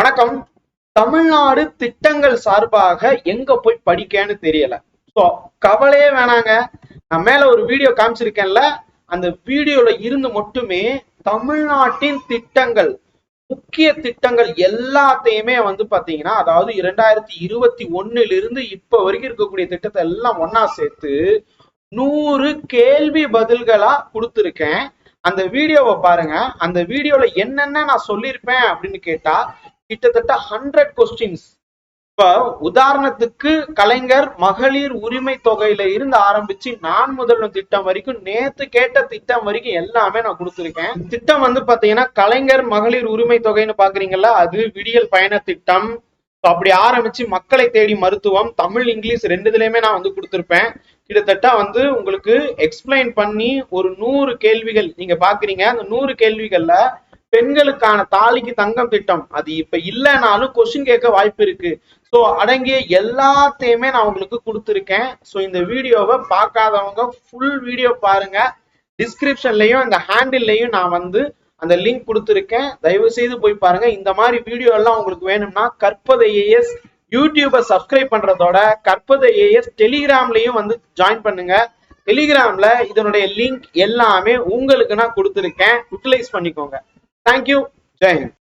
வணக்கம். தமிழ்நாடு திட்டங்கள் சார்பாக எங்க போய் படிக்கன்னு தெரியல. ஸோ கவலையே வேணாங்க. நான் மேல ஒரு வீடியோ காமிச்சிருக்கேன்ல. அந்த வீடியோல இருந்து மட்டுமே தமிழ்நாட்டின் திட்டங்கள் முக்கிய திட்டங்கள் எல்லாத்தையுமே வந்து பாத்தீங்கன்னா அதாவது இரண்டாயிரத்தி இருபத்தி ஒண்ணுல இருந்து இப்ப வரைக்கும் இருக்கக்கூடிய திட்டத்தை எல்லாம் ஒன்னா சேர்த்து நூறு கேள்வி பதில்களா கொடுத்துருக்கேன். அந்த வீடியோவை பாருங்க. அந்த வீடியோல என்னென்ன நான் சொல்லியிருப்பேன் அப்படின்னு கேட்டா கிட்டத்தட்ட ஹண்ட்ரட் கொஸ்டின்ஸ் இப்ப உதாரணத்துக்கு கலைஞர் மகளிர் உரிமை தொகையில இருந்து ஆரம்பிச்சு நான் முதல்வன் திட்டம் வரைக்கும் நேத்து கேட்ட திட்டம் வரைக்கும் எல்லாமே நான் கொடுத்துருக்கேன். திட்டம் வந்து பாத்தீங்கன்னா கலைஞர் மகளிர் உரிமை தொகைன்னு பாக்குறீங்கல்ல அது விடியல் பயண திட்டம். அப்படி ஆரம்பிச்சு மக்களை தேடி மருத்துவம் தமிழ் இங்கிலீஷ் ரெண்டுதுலயுமே நான் வந்து கொடுத்துருப்பேன். கிட்டத்தட்ட வந்து உங்களுக்கு எக்ஸ்பிளைன் பண்ணி ஒரு நூறு கேள்விகள் நீங்க பாக்குறீங்க அந்த நூறு கேள்விகள்ல பெண்களுக்கான தாலிக்கு தங்கம் திட்டம். அது இப்ப இல்லைனாலும் கொஸ்டின் கேட்க வாய்ப்பு இருக்கு. ஸோ அடங்கிய எல்லாத்தையுமே நான் உங்களுக்கு கொடுத்துருக்கேன். ஸோ இந்த வீடியோவை பார்க்காதவங்க ஃபுல் வீடியோ பாருங்க. டிஸ்கிரிப்ஷன்லையும் இந்த ஹேண்டில்லையும் நான் வந்து அந்த லிங்க் கொடுத்துருக்கேன். தயவு செய்து போய் பாருங்க. இந்த மாதிரி வீடியோ எல்லாம் உங்களுக்கு வேணும்னா கற்பதை ஏஎஸ் யூடியூபை சப்ஸ்கிரைப் பண்றதோட கற்பதை ஏஎஸ் டெலிகிராம்லையும் வந்து ஜாயின் பண்ணுங்க. டெலிகிராம்ல இதனுடைய லிங்க் எல்லாமே உங்களுக்கு நான் கொடுத்துருக்கேன். யூட்டிலைஸ் பண்ணிக்கோங்க. Thank you. Jane.